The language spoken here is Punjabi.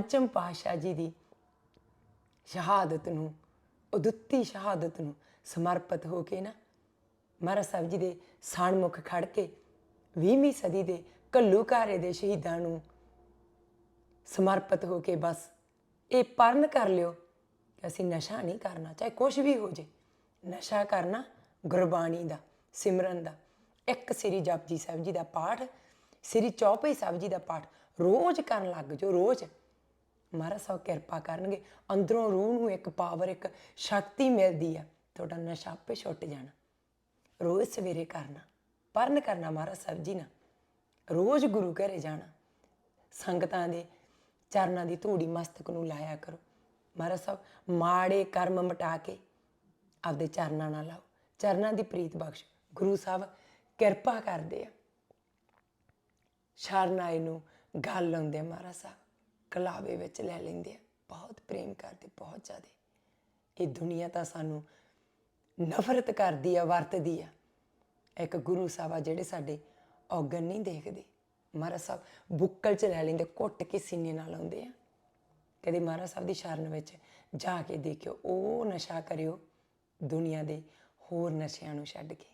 ਪੰਚਮ ਪਾਸ਼ਾ ਜੀ ਦੀ ਸ਼ਹਾਦਤ ਨੂੰ ਉਦੁੱਤੀ ਸ਼ਹਾਦਤ ਨੂੰ ਸਮਰਪਿਤ ਹੋ ਕੇ ਨਾ ਮਹਾਰਾਜ ਸਾਹਿਬ ਜੀ ਦੇ ਸਾਣਮੁਖ ਖੜ ਕੇ 20ਵੀਂ ਸਦੀ ਦੇ ਘੱਲੂਘਾਰੇ ਦੇ ਸ਼ਹੀਦਾਂ ਨੂੰ ਸਮਰਪਿਤ ਹੋ ਕੇ ਬਸ ਇਹ ਪਰਨ ਕਰ ਲਿਓ ਕਿ ਅਸੀਂ ਨਸ਼ਾ ਨਹੀਂ ਕਰਨਾ ਚਾਹੇ ਕੁਝ ਵੀ ਹੋ ਜੇ ਨਸ਼ਾ ਕਰਨਾ ਗੁਰਬਾਣੀ ਦਾ ਸਿਮਰਨ ਦਾ ਇੱਕ ਸ੍ਰੀ ਜਪਜੀ ਸਾਹਿਬ ਜੀ ਦਾ ਪਾਠ ਸ੍ਰੀ ਚੌਪਈ ਸਾਹਿਬ ਜੀ ਦਾ ਪਾਠ ਰੋਜ਼ ਕਰਨ ਲੱਗ ਜੋ ਰੋਜ਼ ਮਹਾਰਾਜ ਸਾਹਿਬ ਕਿਰਪਾ ਕਰਨਗੇ। ਅੰਦਰੋਂ ਰੂਹ ਨੂੰ ਇੱਕ ਪਾਵਰ ਇੱਕ ਸ਼ਕਤੀ ਮਿਲਦੀ ਆ। ਤੁਹਾਡਾ ਨਸ਼ਾ ਆਪੇ ਛੁੱਟ ਜਾਣਾ। ਰੋਜ਼ ਸਵੇਰੇ ਕਰਨਾ ਪਰਨ ਕਰਨਾ ਮਹਾਰਾਜ ਸਾਹਿਬ ਜੀ ਨਾ ਰੋਜ਼ ਗੁਰੂ ਘਰੇ ਜਾਣਾ। ਸੰਗਤਾਂ ਦੇ ਚਰਨਾਂ ਦੀ ਧੂੜੀ ਮਸਤਕ ਨੂੰ ਲਾਇਆ ਕਰੋ। ਮਹਾਰਾਜ ਸਾਹਿਬ, ਮਾੜੇ ਕਰਮ ਮਿਟਾ ਕੇ ਆਪਦੇ ਚਰਨਾਂ ਨਾਲ ਲਾਓ ਚਰਨਾਂ ਦੀ ਪ੍ਰੀਤ ਬਖਸ਼। ਗੁਰੂ ਸਾਹਿਬ ਕਿਰਪਾ ਕਰਦੇ ਆ। ਸ਼ਰਨ ਆਏ ਨੂੰ ਗੱਲ ਲਾਉਂਦੇ ਮਹਾਰਾਜ ਸਾਹਿਬ। ਕਲਾਵੇ ਵਿੱਚ ਲੈ ਲੈਂਦੇ ਆ। ਬਹੁਤ ਪ੍ਰੇਮ ਕਰਦੇ, ਬਹੁਤ ਜ਼ਿਆਦਾ। ਇਹ ਦੁਨੀਆ ਤਾਂ ਸਾਨੂੰ ਨਫ਼ਰਤ ਕਰਦੀ ਆ, ਵਰਤਦੀ ਆ। ਇੱਕ ਗੁਰੂ ਸਾਹਿਬ ਆ ਜਿਹੜੇ ਸਾਡੇ ਔਗਣ ਨਹੀਂ ਦੇਖਦੇ। ਮਹਾਰਾਜ ਸਾਹਿਬ ਬੁੱਕਲ ਚ ਲੈ ਲੈਂਦੇ, ਕੁੱਟ ਕੇ ਸੀਨੇ ਨਾਲ ਆਉਂਦੇ ਆ। ਕਦੇ ਮਹਾਰਾਜ ਸਾਹਿਬ ਦੀ ਸ਼ਰਨ ਵਿੱਚ ਜਾ ਕੇ ਦੇਖਿਓ, ਉਹ ਨਸ਼ਾ ਕਰਿਓ ਦੁਨੀਆ ਦੇ ਹੋਰ ਨਸ਼ਿਆਂ ਨੂੰ ਛੱਡ ਕੇ।